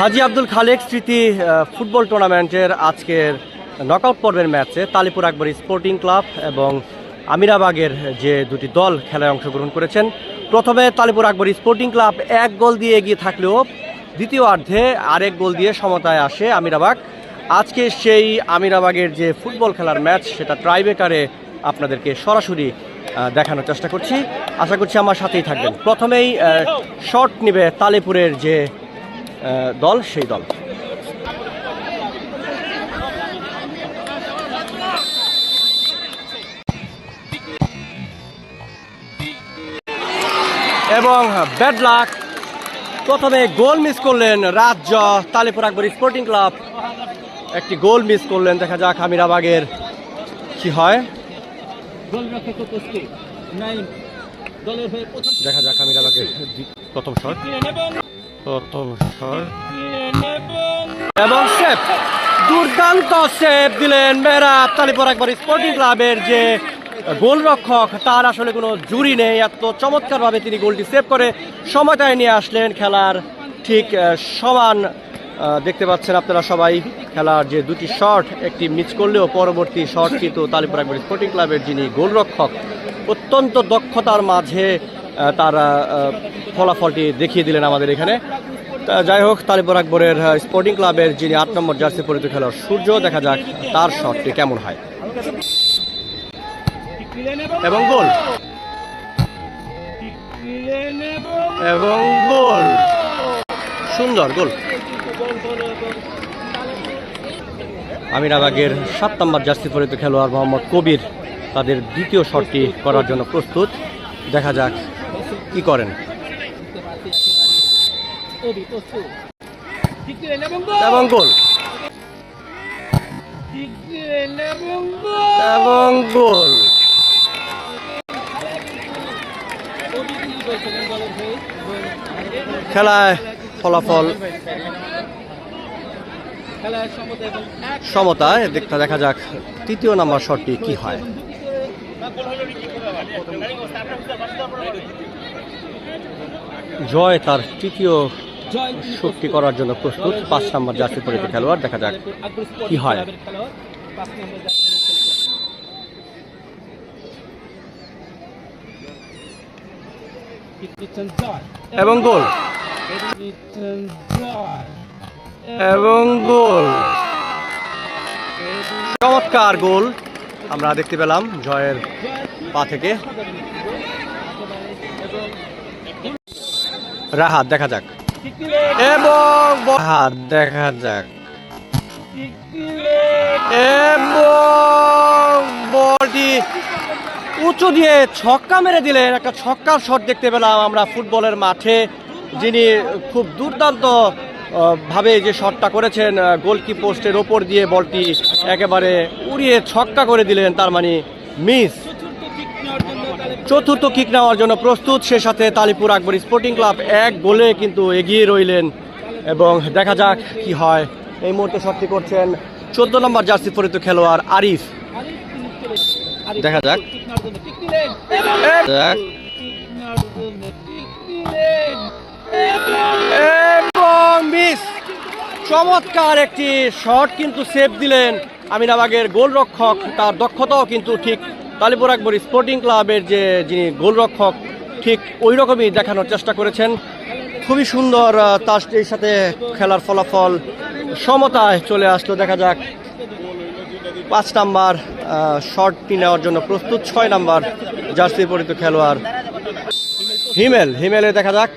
হাজি আব্দুল খালেক স্মৃতি ফুটবল টুর্নামেন্টের আজকের নকআউট পর্বের ম্যাচে তালিপুর আকবর স্পোর্টিং ক্লাব এবং আমিরাবাগের যে দুটি দল খেলায় অংশগ্রহণ করেছেন। প্রথমে তালিপুর আকবর স্পোর্টিং ক্লাব এক গোল দিয়ে এগিয়ে থাকলেও দ্বিতীয় অর্ধে আরেক গোল দিয়ে সমতায় আসে আমিরাবাগ। আজকে সেই আমিরাবাগের যে ফুটবল খেলার ম্যাচ, সেটা ট্রাইবেকারে আপনাদেরকে সরাসরি দেখানোর চেষ্টা করছি। আশা করছি আমার সাথেই থাকবেন। প্রথমেই শট নিবে তালিপুরের যে দল সেই দল। এবং ব্যাড লাক প্রথমে গোল মিস করলেন রাজ্য তালিপুর আকবর স্পোর্টিং ক্লাব একটি গোল মিস করলেন দেখা যাক আমিরাবাগের কি হয়। দেখা যাক আমিরাবাগের প্রথম শট। এবং সেভ দুর্দান্ত সেভ দিলেন মেরা তালিপুর একবার স্পোর্টিং ক্লাবের যে গোলরক্ষক, তার আসলে কোনো জুরি নেই। এত চমৎকারভাবে তিনি গোলটি সেভ করে সময়টায় নিয়ে আসলেন খেলার ঠিক সমান দেখতে পাচ্ছেন আপনারা সবাই খেলার যে দুটি শট, একটি মিস করলেও পরবর্তী শট কিন্তু তালিপুর একবার স্পোর্টিং ক্লাবের যিনি গোলরক্ষক, অত্যন্ত দক্ষতার মাঝে তার ফলাফলটি দেখিয়ে দিলেন আমাদের এখানে। যাই হোক, তালিপুর আকবরের স্পোর্টিং ক্লাবের যিনি আট নম্বর জার্সি পরিচিত খেলোয়াড় সূর্য, দেখা যাক তার শটটি কেমন হয়। এবং গোল। এবং গোল। সুন্দর গোল। আমিরাবাগের সাত নম্বর জার্সি পরিচিত খেলোয়াড় মোহাম্মদ কবির তাদের দ্বিতীয় শটটি করার জন্য প্রস্তুত। দেখা যাক কি করেন কবি প্রস্তুত ঠিক দিলেন এবং গোল এবং গোল খেলায় ফলাফল। সমতা সমতায় দেখতে দেখা যাক তৃতীয় নাম্বার শটটি কি হয়। জয় তার তৃতীয় শক্তি করার জন্য প্রস্তুত। পাঁচ নম্বর জার্সি পরিচিত খেলোয়াড়, দেখা যাক কি হয়। এবং গোল। এবং গোল। চমৎকার গোল আমরা দেখতে পেলাম জয়ের পা থেকে। রাহাত, দেখা যাক। এবং রাহাত দেখা যাক। এবং বলটি উঁচু দিয়ে ছক্কা মেরে দিলেন। একটা ছক্কার শট দেখতে পেলাম আমরা ফুটবলের মাঠে। যিনি খুব দুর্দান্ত ভাবে যে শটটা করেছেন গোলকি পোস্টের ওপর দিয়ে বলটি একেবারে উড়িয়ে ছক্কা করে দিলেন তার মানে মিস। চতুর্থ কিক নেওয়ার জন্য প্রস্তুত। সে সাথে তালিপুর আকবর স্পোর্টিং ক্লাব এক গোলে কিন্তু এগিয়ে রইলেন এবং দেখা যাক কি হয়। এই মুহূর্তে শটটি করছেন চোদ্দ নম্বর জার্সি পরিচিত খেলোয়াড় আরিফ। দেখা যাক। এবং মিস। চমৎকার একটি শট কিন্তু সেভ দিলেন আমিনাবাগের গোলরক্ষক। তার দক্ষতাও কিন্তু ঠিক তালিপুর আকবর স্পোর্টিং ক্লাবের যে যিনি গোলরক্ষক, ঠিক ওই রকমই দেখানোর চেষ্টা করেছেন। খুবই সুন্দর তার এই সাথে খেলার ফলাফল সমতায় চলে আসলো। দেখা যাক, পাঁচ নাম্বার শটটি নেওয়ার জন্য প্রস্তুত, ছয় নাম্বার জার্সি পরিচিত খেলোয়াড় হিমেল। হিমেলে দেখা যাক।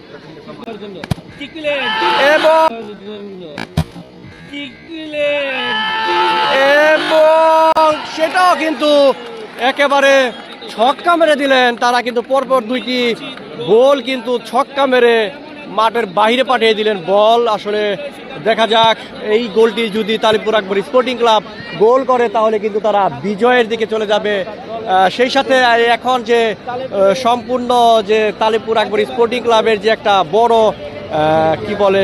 এবং এবং সেটাও কিন্তু একেবারে ছক্কা মেরে দিলেন। তারা কিন্তু পরপর দুইটি গোল কিন্তু ছক্কা মেরে মাঠের বাইরে পাঠিয়ে দিলেন বল। আসলে দেখা যাক, এই গোলটি যদি Talipur Akbar Sporting Club goal করে, তাহলে কিন্তু তারা বিজয়ের দিকে চলে যাবে। সেই সাথে এখন যে সম্পূর্ণ যে তালিপুর আকবর স্পোর্টিং ক্লাবের যে একটা বড় কি বলে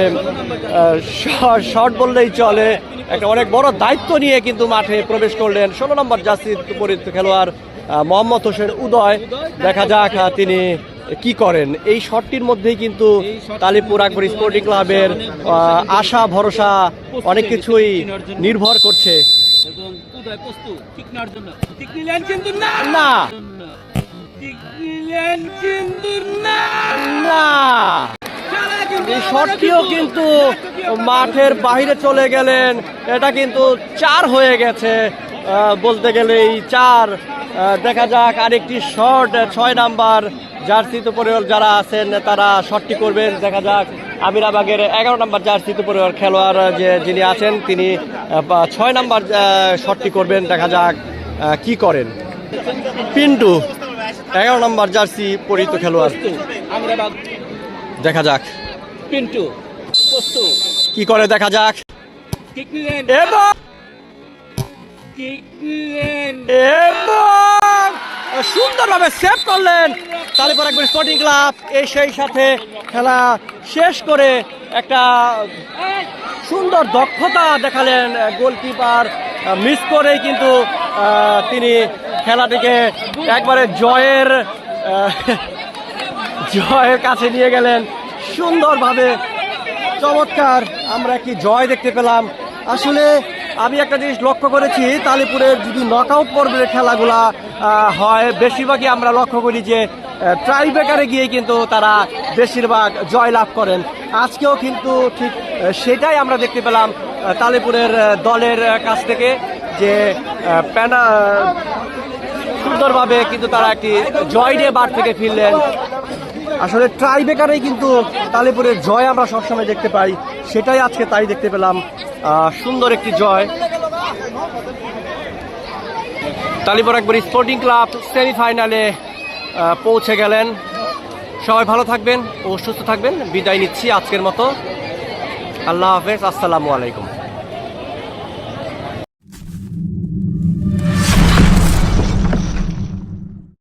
শর্ট বললেই চলে। একটা অনেক বড় দায়িত্ব নিয়ে কিন্তু মাঠে প্রবেশ করলেন ষোলো নম্বর জার্সি পরিচিত খেলোয়াড় মোহাম্মদ হোসেন উদয়। দেখা যাক তিনি কি করেন। এই শটটির মধ্যেই কিন্তু তালিপুর আকবর স্পোর্টিং ক্লাবের। আশা, ভরসা অনেক কিছুই নির্ভর করছে। না! এই শটটিও কিন্তু মাঠের বাইরে চলে গেলেন। এটা কিন্তু চার হয়ে গেছে। বলতে গেলে এই চার। দেখা যাক আরেকটি শট, ছয় নাম্বার জার্সিতে পরে যারা আছেন, তারা শটটি করবেন। দেখা যাক আমিরাবাগের এগারো নাম্বার জার্সিতে পরে খেলোয়াড় যে যিনি আছেন, তিনি ছয় নাম্বার শটটি করবেন। দেখা যাক কি করেন। পিন্টু, এগারো নাম্বার জার্সি পরিহিত খেলোয়াড়। দেখা যাক। পিন্টু কি করে দেখা যাক? এবং এবং সুন্দরভাবে সেভ করলেন। তালিপুর একবার স্পোর্টিং ক্লাব এই সেই সাথে খেলা শেষ করে একটা সুন্দর দক্ষতা দেখালেন গোলকিপার মিস করেই কিন্তু তিনি খেলাটিকে একবারে জয়ের জয়ের কাছে নিয়ে গেলেন। সুন্দরভাবে চমৎকার। আমরা একটি জয় দেখতে পেলাম। আসলে আমি একটা জিনিস লক্ষ্য করেছি, তালিপুরের যদি নকআউট পর্বের খেলাগুলা হয়, বেশিরভাগই আমরা লক্ষ্য করি যে ট্রাই ব্রেকারে গিয়ে কিন্তু তারা বেশিরভাগ জয় লাভ করেন। আজকেও কিন্তু ঠিক সেটাই আমরা দেখতে পেলাম তালিপুরের দলের কাছ থেকে যে প্যানা সুন্দরভাবে কিন্তু তারা একটি জয় নিয়ে বার থেকে ফিরলেন। আসলে ট্রাই বেকারেই কিন্তু তালেপুরের জয় আমরা সবসময় দেখতে পাই। সেটাই আজকে তাই দেখতে পেলাম। সুন্দর একটি জয়। তালিপুর একবার স্পোর্টিং ক্লাব সেমিফাইনালে পৌঁছে গেলেন। সবাই ভালো থাকবেন ও সুস্থ থাকবেন। বিদায় নিচ্ছি আজকের মতো। আল্লাহ হাফেজ। আসসালামু আলাইকুম।